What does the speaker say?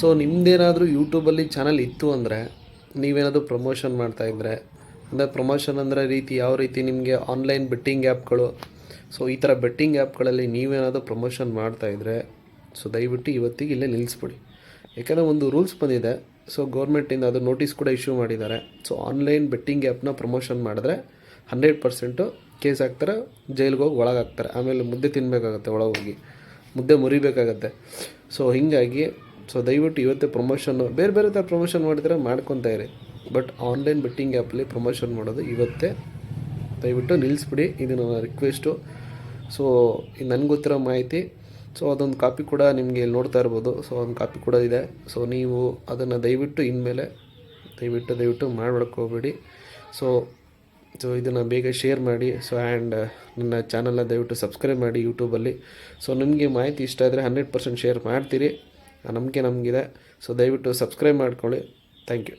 So ನಿಮ್ಮದೇನಾದರೂ ಯೂಟ್ಯೂಬಲ್ಲಿ channel ಇತ್ತು ಅಂದರೆ, ನೀವೇನಾದರೂ ಪ್ರಮೋಷನ್ ಮಾಡ್ತಾಯಿದ್ರೆ ಅಂದರೆ ಪ್ರಮೋಷನ್ ಅಂದರೆ ರೀತಿ ಯಾವ ರೀತಿ ನಿಮಗೆ ಆನ್ಲೈನ್ ಬೆಟ್ಟಿಂಗ್ ಆ್ಯಪ್ಗಳು ಸೊ ಈ ಥರ ಬೆಟ್ಟಿಂಗ್ ಆ್ಯಪ್ಗಳಲ್ಲಿ ನೀವೇನಾದರೂ ಪ್ರಮೋಷನ್ ಮಾಡ್ತಾಯಿದ್ರೆ ಸೊ ದಯವಿಟ್ಟು ಇವತ್ತಿಗೆ ಇಲ್ಲೇ ನಿಲ್ಲಿಸ್ಬಿಡಿ ಯಾಕೆಂದರೆ ಒಂದು ರೂಲ್ಸ್ ಬಂದಿದೆ ಸೊ ಗೌರ್ಮೆಂಟಿಂದ ಅದು ನೋಟಿಸ್ ಕೂಡ ಇಶ್ಯೂ ಮಾಡಿದ್ದಾರೆ. ಸೊ ಆನ್ಲೈನ್ ಬೆಟ್ಟಿಂಗ್ ಆ್ಯಪ್ನ ಪ್ರಮೋಷನ್ ಮಾಡಿದ್ರೆ ಹಂಡ್ರೆಡ್ ಪರ್ಸೆಂಟು ಕೇಸ್ ಹಾಕ್ತಾರೆ ಜೈಲಿಗೆ ಹೋಗಿ ಒಳಗಾಗ್ತಾರೆ. ಆಮೇಲೆ ಮುದ್ದೆ ತಿನ್ನಬೇಕಾಗತ್ತೆ ಒಳಗೋಗಿ ಮುದ್ದೆ ಮುರಿಬೇಕಾಗತ್ತೆ. ಸೊ ಹೀಗಾಗಿ ಸೊ ದಯವಿಟ್ಟು ಇವತ್ತೇ ಪ್ರಮೋಷನ್ನು ಬೇರೆ ಬೇರೆ ಥರ ಪ್ರಮೋಷನ್ ಮಾಡಿದ್ರೆ ಮಾಡ್ಕೊತಾ ಇರಿ. ಬಟ್ ಆನ್ಲೈನ್ ಬೆಟ್ಟಿಂಗ್ ಆ್ಯಪಲ್ಲಿ ಪ್ರಮೋಷನ್ ಮಾಡೋದು ಇವತ್ತೇ. ದಯವಿಟ್ಟು ನಿಲ್ಲಿಸ್ಬಿಡಿ. ಇದು ನನ್ನ ರಿಕ್ವೆಸ್ಟು ಸೊ ನನಗೆ ಗೊತ್ತಿರೋ ಮಾಹಿತಿ. ಸೊ ಅದೊಂದು ಕಾಪಿ ಕೂಡ ನಿಮಗೆ ಇಲ್ಲಿ ನೋಡ್ತಾ ಇರ್ಬೋದು. ಸೊ ಒಂದು ಕಾಪಿ ಕೂಡ ಇದೆ. ಸೊ ನೀವು ಅದನ್ನು ದಯವಿಟ್ಟು ಇನ್ಮೇಲೆ ದಯವಿಟ್ಟು ದಯವಿಟ್ಟು ಮಾಡ್ಬಿಡಕ್ಕೆ ಸೊ ಸೊ ಇದನ್ನು ಬೇಗ ಶೇರ್ ಮಾಡಿ. ಸೊ ಆ್ಯಂಡ್ ನನ್ನ ಚಾನಲ್ನ ದಯವಿಟ್ಟು ಸಬ್ಸ್ಕ್ರೈಬ್ ಮಾಡಿ ಯೂಟ್ಯೂಬಲ್ಲಿ ಸೊ ನಿಮಗೆ ಮಾಹಿತಿ ಇಷ್ಟ ಆದರೆ ಹಂಡ್ರೆಡ್ ಪರ್ಸೆಂಟ್ ಶೇರ್ ಮಾಡ್ತೀರಿ. ಆ ನಂಬಿಕೆ ನಮಗಿದೆ. ಸೊ ದಯವಿಟ್ಟು ಸಬ್ಸ್ಕ್ರೈಬ್ ಮಾಡ್ಕೊಳ್ಳಿ. Thank you